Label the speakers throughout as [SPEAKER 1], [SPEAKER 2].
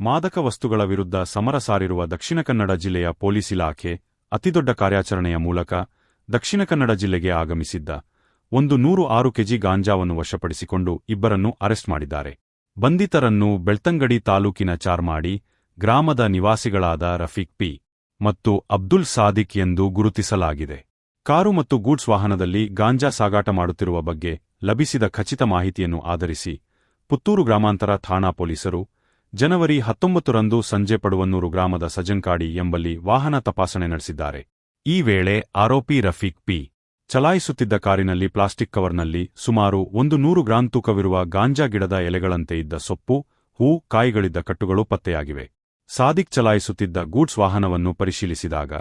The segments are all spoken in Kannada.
[SPEAKER 1] ಮಾದಕ ವಸ್ತುಗಳ ವಿರುದ್ಧ ಸಮರ ಸಾರಿರುವ ದಕ್ಷಿಣ ಕನ್ನಡ ಜಿಲ್ಲೆಯ ಪೊಲೀಸ್ ಇಲಾಖೆ ಅತಿದೊಡ್ಡ ಕಾರ್ಯಾಚರಣೆಯ ಮೂಲಕ ದಕ್ಷಿಣ ಕನ್ನಡ ಜಿಲ್ಲೆಗೆ ಆಗಮಿಸಿದ್ದ ಒಂದು ನೂರು ಆರು ಕೆಜಿ ಗಾಂಜಾವನ್ನು ವಶಪಡಿಸಿಕೊಂಡು ಇಬ್ಬರನ್ನು ಅರೆಸ್ಟ್ ಮಾಡಿದ್ದಾರೆ. ಬಂಧಿತರನ್ನು ಬೆಳ್ತಂಗಡಿ ತಾಲೂಕಿನ ಚಾರ್ಮಾಡಿ ಗ್ರಾಮದ ನಿವಾಸಿಗಳಾದ ರಫೀಕ್ ಪಿ ಮತ್ತು ಅಬ್ದುಲ್ ಸಾದಿಕ್ ಎಂದು ಗುರುತಿಸಲಾಗಿದೆ. ಕಾರು ಮತ್ತು ಗೂಡ್ಸ್ ವಾಹನದಲ್ಲಿ ಗಾಂಜಾ ಸಾಗಾಟ ಮಾಡುತ್ತಿರುವ ಬಗ್ಗೆ ಲಭಿಸಿದ ಖಚಿತ ಮಾಹಿತಿಯನ್ನು ಆಧರಿಸಿ ಪುತ್ತೂರು ಗ್ರಾಮಾಂತರ ಠಾಣಾ ಪೊಲೀಸರು ಜನವರಿ ಹತ್ತೊಂಬತ್ತರಂದು ಸಂಜೆ ಪಡುವನ್ನೂರು ಗ್ರಾಮದ ಸಜಂಕಾಡಿ ಎಂಬಲ್ಲಿ ವಾಹನ ತಪಾಸಣೆ ನಡೆಸಿದ್ದಾರೆ. ಈ ವೇಳೆ ಆರೋಪಿ ರಫೀಕ್ ಪಿ. ಚಲಾಯಿಸುತ್ತಿದ್ದ ಕಾರಿನಲ್ಲಿ ಪ್ಲಾಸ್ಟಿಕ್ ಕವರ್ನಲ್ಲಿ ಸುಮಾರು ಒಂದು ನೂರು ಗ್ರಾಂ ತೂಕವಿರುವ ಗಾಂಜಾ ಗಿಡದ ಎಲೆಗಳಂತೆ ಇದ್ದ ಸೊಪ್ಪು, ಹೂ, ಕಾಯಿಗಳಿದ್ದ ಕಟ್ಟುಗಳು ಪತ್ತೆಯಾಗಿವೆ. ಸಾದಿಕ್ ಚಲಾಯಿಸುತ್ತಿದ್ದ ಗೂಡ್ಸ್ ವಾಹನವನ್ನು ಪರಿಶೀಲಿಸಿದಾಗ,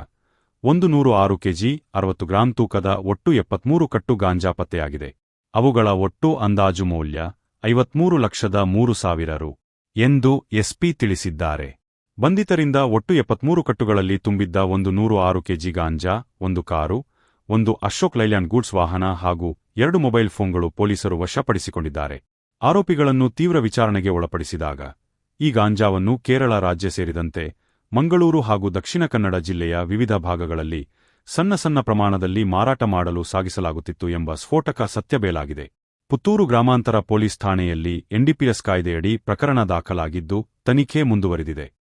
[SPEAKER 1] ಒಂದು ನೂರು ಆರು ಕೆಜಿ, ಅರವತ್ತು ಗ್ರಾಂ ತೂಕದ ಒಟ್ಟು ಎಪ್ಪತ್ಮೂರು ಕಟ್ಟು ಗಾಂಜಾ ಪತ್ತೆಯಾಗಿದೆ. ಅವುಗಳ ಒಟ್ಟು ಅಂದಾಜು ಮೌಲ್ಯ ಐವತ್ಮೂರು ಲಕ್ಷದ ಮೂರು ಸಾವಿರ ರು. ಎಂದು ಎಸ್ಪಿ ತಿಳಿಸಿದ್ದಾರೆ. ಬಂಧಿತರಿಂದ ಒಟ್ಟು ಎಪ್ಪತ್ಮೂರು ಕಟ್ಟುಗಳಲ್ಲಿ ತುಂಬಿದ್ದ ಒಂದು ನೂರು ಆರು ಕೆಜಿ ಗಾಂಜಾ, ಒಂದು ಕಾರು, ಒಂದು ಅಶೋಕ್ ಲೈಲ್ಯಾಂಡ್ ಗೂಡ್ಸ್ ವಾಹನ ಹಾಗೂ ಎರಡು ಮೊಬೈಲ್ ಫೋನ್ಗಳು ಪೊಲೀಸರು ವಶಪಡಿಸಿಕೊಂಡಿದ್ದಾರೆ. ಆರೋಪಿಗಳನ್ನು ತೀವ್ರ ವಿಚಾರಣೆಗೆ ಒಳಪಡಿಸಿದಾಗ, ಈ ಗಾಂಜಾವನ್ನು ಕೇರಳ ರಾಜ್ಯ ಸೇರಿದಂತೆ ಮಂಗಳೂರು ಹಾಗೂ ದಕ್ಷಿಣ ಕನ್ನಡ ಜಿಲ್ಲೆಯ ವಿವಿಧ ಭಾಗಗಳಲ್ಲಿ ಸಣ್ಣ ಸಣ್ಣ ಪ್ರಮಾಣದಲ್ಲಿ ಮಾರಾಟ ಮಾಡಲು ಸಾಗಿಸಲಾಗುತ್ತಿತ್ತು ಎಂಬ ಸ್ಫೋಟಕ ಸತ್ಯಬೇಲಾಗಿದೆ. ಪುತ್ತೂರು ಗ್ರಾಮಾಂತರ ಪೊಲೀಸ್ ಠಾಣೆಯಲ್ಲಿ ಎನ್ಡಿಪಿಎಸ್ ಕಾಯ್ದೆಯಡಿ ಪ್ರಕರಣ ದಾಖಲಾಗಿದ್ದು ತನಿಖೆ ಮುಂದುವರಿದಿದೆ.